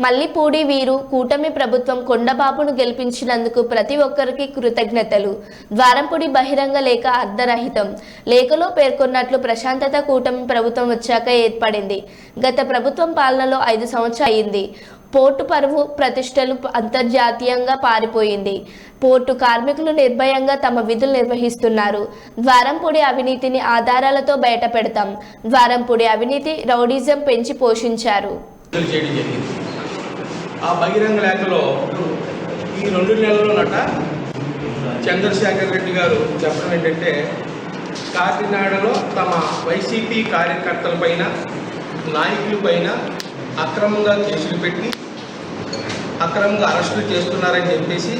మల్లిపూడి వీరు కూటమి ప్రభుత్వం కొండబాబును గెలిపించినందుకు ప్రతి ఒక్కరికి కృతజ్ఞతలు. ద్వారంపూడి బహిరంగ లేఖ అర్ధరహితం. లేఖలో పేర్కొన్నట్లు ప్రశాంతత కూటమి ప్రభుత్వం వచ్చాక ఏర్పడింది. గత ప్రభుత్వం పాలనలో ఐదు సంవత్సరాలు అయింది. పోర్టు పరువు ప్రతిష్టలు అంతర్జాతీయంగా పారిపోయింది. పోర్టు కార్మికులు నిర్భయంగా తమ విధులు నిర్వహిస్తున్నారు. ద్వారంపూడి అవినీతిని ఆధారాలతో బయట పెడతాం ద్వారంపూడి అవినీతి రౌడిజం పెంచి పోషించారు. జరిగింది. ఆ బహిరంగ లేఖలో ఈ రెండు నెలల్లోనట చంద్రశేఖర్ రెడ్డి గారు చెప్పడం ఏంటంటే కాకినాడలో తమ వైసీపీ కార్యకర్తలపైన నాయకులపైన అక్రమంగా కేసులు పెట్టి అక్రమంగా అరెస్టులు చేస్తున్నారని చెప్పేసి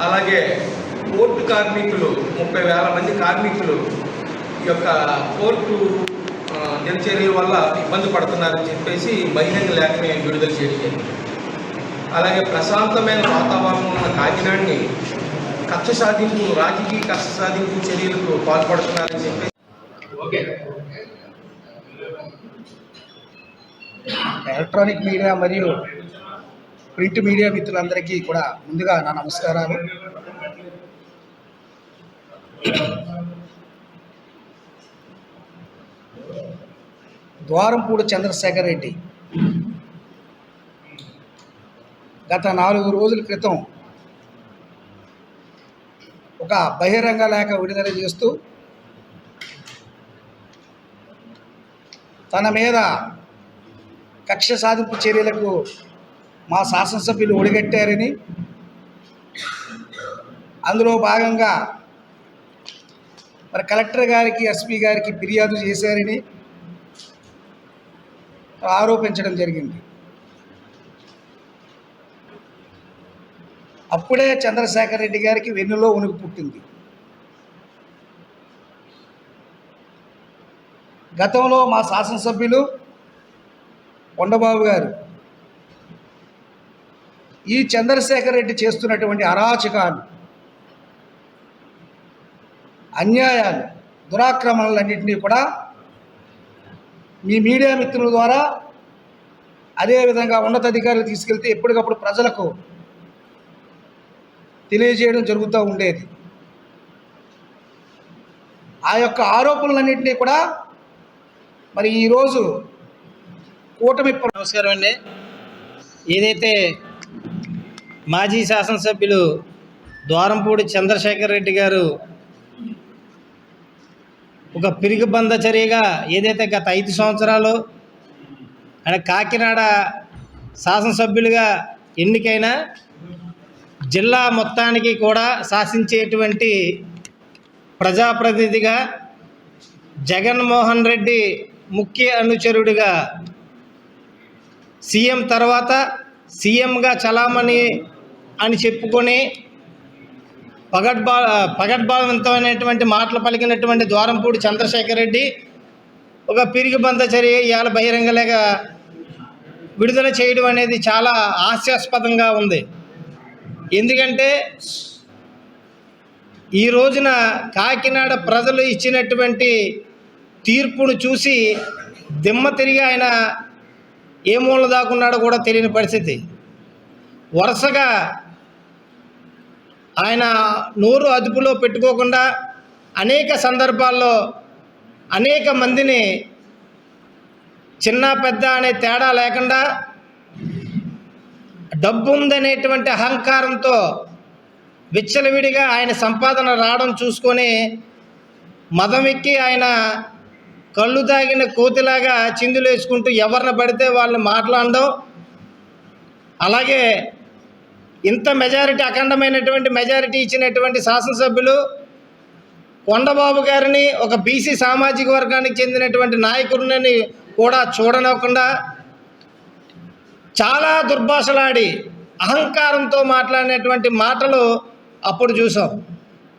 అలాగే పోర్టు కార్మికులు ముప్పై వేల మంది కార్మికులు ఈ యొక్క పోర్టు ఆ, దినచర్యల వల్ల ఇబ్బంది పడుతున్నారని చెప్పేసి బహిరంగ లేఖని విడుదల చేయడం జరిగింది. అలాగే ప్రశాంతమైన వాతావరణం ఉన్న కాకినాడని కక్ష సాధింపు రాజకీయ కక్ష సాధింపు చర్యలకు పాల్పడుతున్నారని చెప్పి ఓకే. ఎలక్ట్రానిక్ మీడియా మరియు ప్రింట్ మీడియా మిత్రులందరికీ కూడా ముందుగా నా నమస్కారాలు. ద్వారంపూడి చంద్రశేఖర్ రెడ్డి గత నాలుగు రోజుల క్రితం ఒక బహిరంగ లేఖ విడుదల చేస్తూ తన మీద కక్ష సాధింపు చర్యలకు మా శాసనసభ్యులు ఒడిగట్టారని అందులో భాగంగా మరి కలెక్టర్ గారికి ఎస్పీ గారికి ఫిర్యాదు చేశారని ఆరోపించడం జరిగింది. అప్పుడే చంద్రశేఖర్ రెడ్డి గారికి వెన్నులో ఉనికి పుట్టింది. గతంలో మా శాసనసభ్యులు కొండబాబు గారు ఈ చంద్రశేఖర్ రెడ్డి చేస్తున్నటువంటి అరాచకాలు అన్యాయాలు దురాక్రమణలన్నింటినీ కూడా మీ మీడియా మిత్రుల ద్వారా అదేవిధంగా ఉన్నతాధికారులు తీసుకెళ్తే ఎప్పటికప్పుడు ప్రజలకు తెలియజేయడం జరుగుతూ ఉండేది. ఆ యొక్క ఆరోపణలన్నింటినీ కూడా మరి ఈరోజు కూటమి నమస్కారం అండి. ఏదైతే మాజీ శాసనసభ్యులు ద్వారంపూడి చంద్రశేఖర్ రెడ్డి గారు ఒక పిరిగిబంద చర్యగా ఏదైతే గత ఐదు సంవత్సరాలు ఆయన కాకినాడ శాసనసభ్యులుగా ఎన్నికైనా జిల్లా మొత్తానికి కూడా శాసించేటువంటి ప్రజాప్రతినిధిగా జగన్మోహన్ రెడ్డి ముఖ్య అనుచరుడిగా సీఎం తర్వాత సీఎంగా చలామణి అని చెప్పుకొని పగడ్బా పగడ్భావంతమైనటువంటి మాటలు పలికినటువంటి ద్వారంపూడి చంద్రశేఖర్ రెడ్డి ఒక పిరిగిబంద చర్య ఇవాళ బహిరంగలేగా విడుదల చేయడం అనేది చాలా హాస్యాస్పదంగా ఉంది. ఎందుకంటే ఈ రోజున కాకినాడ ప్రజలు ఇచ్చినటువంటి తీర్పును చూసి దిమ్మ తిరిగి ఆయన ఏ మూల దాకున్నాడో కూడా తెలియని పరిస్థితి. వరుసగా ఆయన నోరు అదుపులో పెట్టుకోకుండా అనేక సందర్భాల్లో అనేక మందిని చిన్న పెద్ద అనే తేడా లేకుండా డబ్బు ఉందనేటువంటి అహంకారంతో విచ్చలవిడిగా ఆయన సంపాదన రావడం చూసుకొని మదమెక్కి ఆయన కళ్ళు తాగిన కోతిలాగా చిందులు వేసుకుంటూ ఎవరిని పడితే వాళ్ళని మాట్లాడడం అలాగే ఇంత మెజారిటీ అఖండమైనటువంటి మెజారిటీ ఇచ్చినటువంటి శాసనసభ్యులు కొండబాబు గారిని ఒక బీసీ సామాజిక వర్గానికి చెందినటువంటి నాయకుడిని కూడా చూడనివ్వకుండా చాలా దుర్భాషలాడి అహంకారంతో మాట్లాడినటువంటి మాటలు అప్పుడు చూసాం.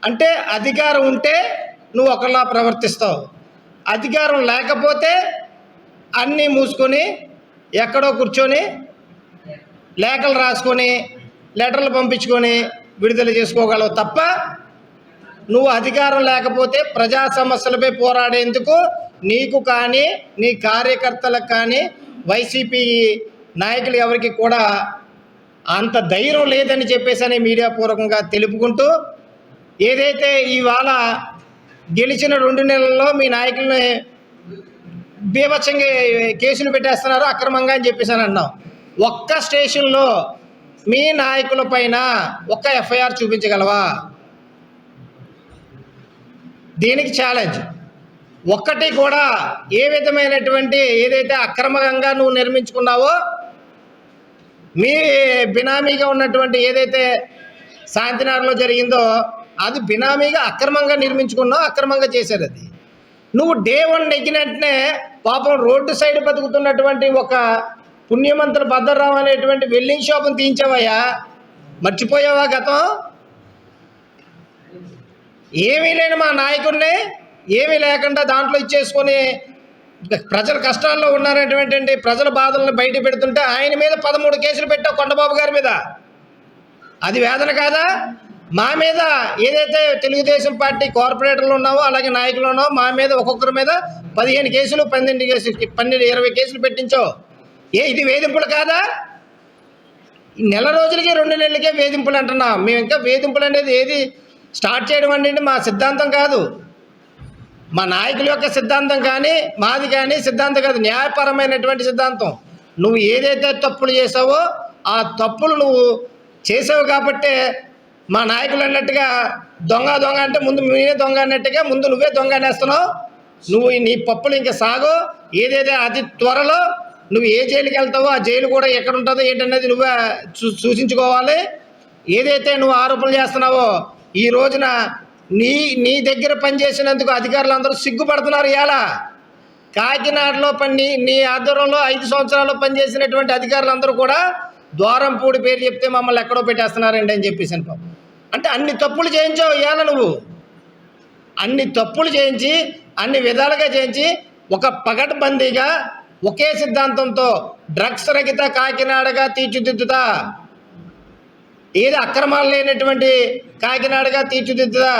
అంటే అధికారం ఉంటే నువ్వు ఒకలా ప్రవర్తిస్తావు. అధికారం లేకపోతే అన్నీ మూసుకొని ఎక్కడో కూర్చొని లేఖలు రాసుకొని లెటర్లు పంపించుకొని విడుదల చేసుకోగలవు తప్ప నువ్వు అధికారం లేకపోతే ప్రజా సమస్యలపై పోరాడేందుకు నీకు కానీ నీ కార్యకర్తలకు కానీ వైసీపీ నాయకులు ఎవరికి కూడా అంత ధైర్యం లేదని చెప్పేసి అని మీడియా పూర్వకంగా తెలుపుకుంటూ ఏదైతే ఇవాళ గెలిచిన రెండు నెలల్లో మీ నాయకుల్ని బీభత్సంగా కేసులు పెట్టేస్తున్నారు అక్రమంగా అని చెప్పేసి అని అన్నాం. ఒక్క స్టేషన్లో మీ నాయకుల పైన ఒక్క ఎఫ్ఐఆర్ చూపించగలవా? దీనికి ఛాలెంజ్ ఒక్కటి కూడా ఏ విధమైనటువంటి ఏదైతే అక్రమంగా నువ్వు నిర్మించుకున్నావో మీ బినామీగా ఉన్నటువంటి ఏదైతే శాంతినగర్లో జరిగిందో అది బినామీగా అక్రమంగా నిర్మించుకున్నావు అక్రమంగా చేశారు అది. నువ్వు డే వన్ నెగ్గినట్టునే పాపం రోడ్డు సైడ్ బతుకుతున్నటువంటి ఒక పుణ్యమంతుల భద్రరావు అనేటువంటి వెల్డింగ్ షాపును తీయించావయ్యా. మర్చిపోయావా గతం? ఏమీ లేని మా నాయకుడిని ఏమీ లేకుండా దాంట్లో ఇచ్చేసుకొని ప్రజల కష్టాల్లో ఉన్నారనేటువంటి ప్రజల బాధలను బయట పెడుతుంటే ఆయన మీద పదమూడు కేసులు పెట్టావు కొండబాబు గారి మీద. అది వేదన కాదా? మా మీద ఏదైతే తెలుగుదేశం పార్టీ కార్పొరేటర్లు ఉన్నావో అలాగే నాయకులు ఉన్నావో మా మీద ఒక్కొక్కరి మీద పదిహేను కేసులు పన్నెండు కేసులు పన్నెండు ఇరవై కేసులు పెట్టించో ఏ ఇది వేధింపులు కాదా? నెల రోజులకే రెండు నెలలకే వేధింపులు అంటున్నాం. మేము ఇంకా వేధింపులు అనేది ఏది స్టార్ట్ చేయడం అనేది మా సిద్ధాంతం కాదు. మా నాయకుల యొక్క సిద్ధాంతం కానీ మాది కానీ సిద్ధాంతం కాదు న్యాయపరమైనటువంటి సిద్ధాంతం. నువ్వు ఏదైతే తప్పులు చేసావో ఆ తప్పులు నువ్వు చేసావు కాబట్టే మా నాయకులు అన్నట్టుగా దొంగ దొంగ అంటే ముందు నేనే దొంగ అన్నట్టుగా ముందు నువ్వే దొంగ అనేస్తున్నావు. నువ్వు నీ పప్పులు ఇంకా సాగు ఏదైతే అతి త్వరలో నువ్వు ఏ జైలుకి వెళ్తావో ఆ జైలు కూడా ఎక్కడ ఉంటుందో ఏంటనేది నువ్వే చూ సూచించుకోవాలి. ఏదైతే నువ్వు ఆరోపణలు చేస్తున్నావో ఈ రోజున నీ నీ దగ్గర పనిచేసినందుకు అధికారులు అందరూ సిగ్గుపడుతున్నారు ఇలా కాకినాడలో పని నీ ఆధ్వర్యంలో ఐదు సంవత్సరాలు పనిచేసినటువంటి అధికారులందరూ కూడా ద్వారంపూడి పేరు చెప్తే మమ్మల్ని ఎక్కడో పెట్టేస్తున్నారండి అని చెప్పేసి అని అంటే అన్ని తప్పులు చేయించావు ఇవాళ నువ్వు. అన్ని తప్పులు చేయించి అన్ని విధాలుగా చేయించి ఒక పగటబందీగా ఒకే సిద్ధాంతంతో డ్రగ్స్ రహిత కాకినాడగా తీర్చిదిద్దుతా. ఏది అక్రమాలు లేనటువంటి కాకినాడగా తీర్చిదిద్దుదా?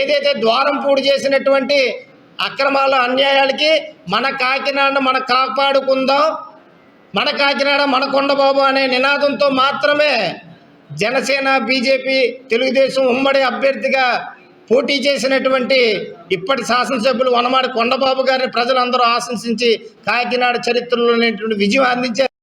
ఏదైతే ద్వారం పూడి చేసినటువంటి అక్రమాల అన్యాయాలకి మన కాకినాడను మన కాపాడుకుందాం మన కాకినాడ మన కొండబాబు అనే నినాదంతో మాత్రమే జనసేన బీజేపీ తెలుగుదేశం ఉమ్మడి అభ్యర్థిగా పోటీ చేసినటువంటి ఇప్పటి శాసనసభ్యులు వనమాడి కొండబాబు గారిని ప్రజలందరూ ఆశంసించి కాకినాడ చరిత్రలోనేటువంటి విజయం అందించారు.